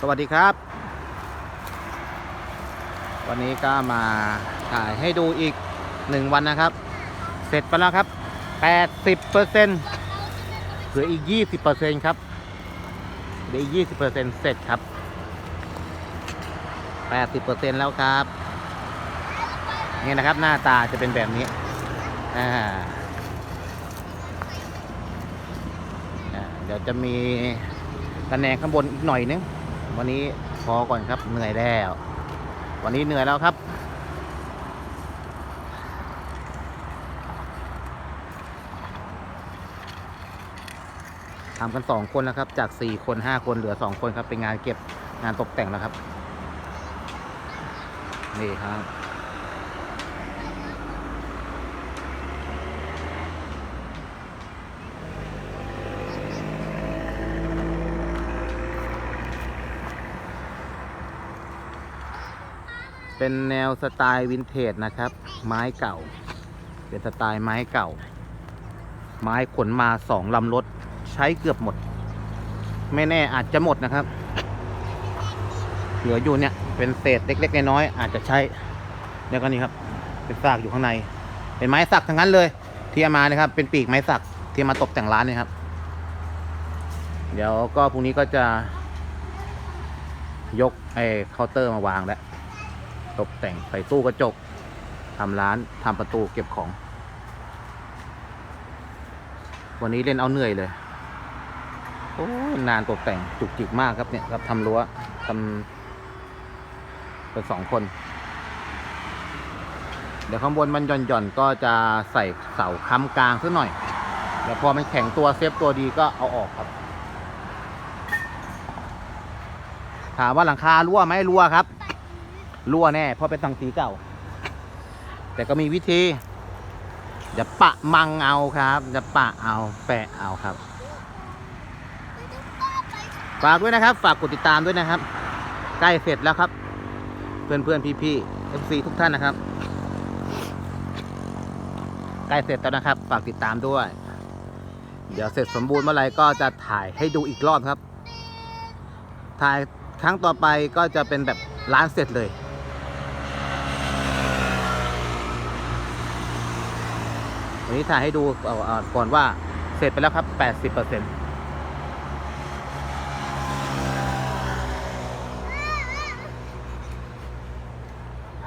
สวัสดีครับ วันนี้ก็มาถ่ายให้ดูอีกหนึ่งวันนะครับ เสร็จไปแล้วครับ80เปอร์เซ็นต์เหลืออีก20เปอร์เซ็นต์ครับเหลืออีก20เปอร์เซ็นต์เสร็จครับ80เปอร์เซ็นต์แล้วครับนี่นะครับหน้าตาจะเป็นแบบนี้อ่าอ่าเดี๋ยวจะมีตะแหนงข้างบนอีกหน่อยนึง วันนี้พอก่อนครับเหนื่อยแล้ว วันนี้เหนื่อยแล้วครับ ทำกันสองคนแล้วครับ จากสี่คนห้าคนเหลือสองคนครับ เป็นงานเก็บงานตกแต่งแล้วครับ นี่ครับ เป็นแนวสไตล์วินเทจนะครับ ไม้เก่า เป็นสไตล์ไม้เก่า ไม้ขนมาสองลำรถใช้เกือบหมด ไม่แน่อาจจะหมดนะครับ เหลืออยู่เนี่ยเป็นเศษเล็กๆน้อยๆอาจจะใช้แล้วก็นี่ครับ เป็นซากอยู่ข้างใน เป็นไม้สักทั้งนั้นเลย ที่เอามานะครับ เป็นปีกไม้สักที่มาตกแต่งร้านเนยครับ เดี๋ยวก็พรุ่งนี้ก็จะยกไอ้เคาน์เตอร์มาวางแล้ว ตกแต่งใส่ตู้กระจกทำร้านทำประตูเก็บของ วันนี้เล่นเอาเหนื่อยเลยโอ้ยนานตกแต่งจุกจิกมากครับเนี่ยครับทำรั้วทำเป็นสองคน เดี๋ยวข้างบนมันหย่อนๆก็จะใส่เสาค้ำกลางสักหน่อยเดี๋ยวพอมันแข็งตัวเซฟตัวดีก็เอาออกครับ ถามว่าหลังคารั่วไหมรั่วครับ รั่วแน่ เพราะเป็นสังสีเก่า แต่ก็มีวิธีจะปะมังเอาครับจะปะเอาแปะเอาครับฝากด้วยนะครับ ฝากกดติดตามด้วยนะครับ ใกล้เสร็จแล้วครับ เพื่อนเพื่อนพี่พี่ๆ FC ทุกท่านนะครับ ใกล้เสร็จแล้วนะครับ ฝากติดตามด้วย เดี๋ยวเสร็จสมบูรณ์เมื่อไหร่ก็จะถ่ายให้ดูอีกรอบครับ ถ่ายครั้งต่อไปก็จะเป็นแบบร้านเสร็จเลย วันนี้ถ่ายให้ดูก่อนว่าเสร็จไปแล้วครับ 80%อย่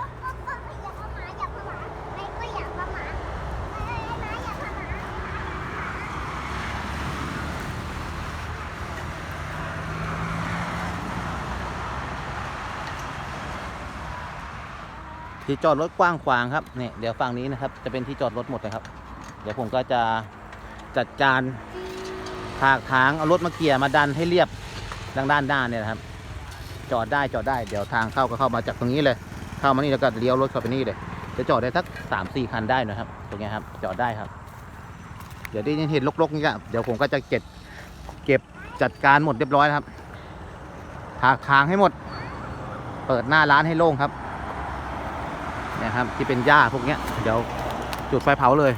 าเข้ามาอย่าเข้ามาไม่ก็อย่าเข้ามาไอ้ไม้อย่าเข้ามาที่จอดรถกว้างขวางครับเนี่ยเดี๋ยวฝั่งนี้นะครับ จะเป็นที่จอดรถหมดนะครับ เดี๋ยวผมก็จะจัดการถากทางเอารถมาเกี่ยมาดันให้เรียบทางด้านหน้าเนี่ยนะครับ จอดได้จอดได้เดี๋ยวทางเข้าก็เข้ามาจากตรงนี้เลย เข้ามานี่แล้วก็เลี้ยวรถเข้าไปนี่เลยจะจอดได้สักสามสี่คันได้นะครับ ตรงนี้ครับ จอดได้ครับ เดี๋ยวที่เห็นรกๆนี่ก็เดี๋ยวผมก็จะเก็บเก็บจัดการหมดเรียบร้อยนะครับถากทางให้หมด เปิดหน้าร้านให้โล่งครับนี่ยครับที่เป็นหญ้าพวกเนี้ยเดี๋ยวจุดไฟเผาเลย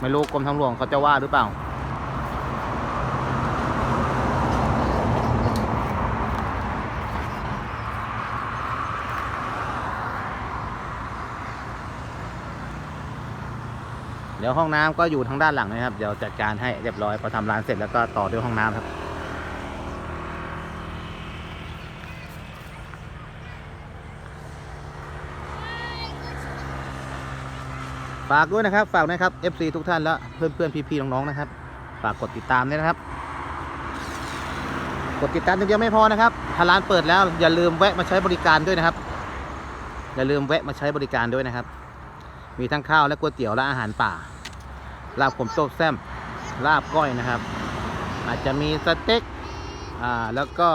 ไม่รู้กรมทางหลวงเขาจะว่าหรือเปล่า เดี๋ยวห้องน้ำก็อยู่ทางด้านหลังนะครับ เดี๋ยวจัดการให้เรียบร้อยพอทำร้านเสร็จแล้วก็ต่อด้วยห้องน้ำครับ ฝากด้วยนะครับ ฝากนะครับ FC ทุกท่านและเพื่อนเพื่อนๆพี่ๆน้องๆนะครับ ฝากกดติดตามด้วยนะครับ กดติดตามย่างไม่พอนะครับถ้าร้านเปิดแล้วอย่าลืมแวะมาใช้บริการด้วยนะครับ อย่าลืมแวะมาใช้บริการด้วยนะครับ มีทั้งข้าวและก๋วยเตี๋ยวและอาหารป่าลาบขมโต๊ะแซมลาบก้อยนะครับ อาจจะมีสเต็กอ่าแล้วก็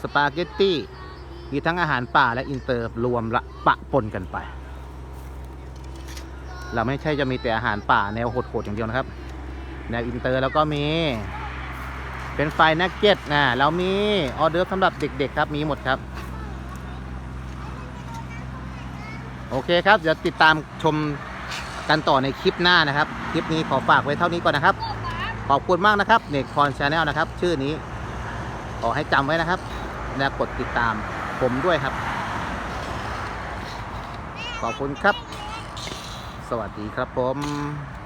สปาเกตตี้มีทั้งอาหารป่าและอินเตอร์รวมละปะปนกันไป เราไม่ใช่จะมีแต่อาหารป่าแนวโหดๆอย่างเดียวนะครับ แนวอินเตอร์แล้วก็มี เป็นไฟนักเก็ตนะเรามีออเดอร์สำหรับเด็ก ๆ ครับมีหมดครับ โอเคครับเดี๋ยวติดตามชมกันต่อในคลิปหน้านะครับ คลิปนี้ขอฝากไว้เท่านี้ก่อนนะครับ ขอบคุณมากนะครับเนกคอนชาแนลนะครับ ชื่อนี้ขอให้จำไว้นะครับ และกดติดตามผมด้วยครับ ขอบคุณครับ สวัสดีครับผม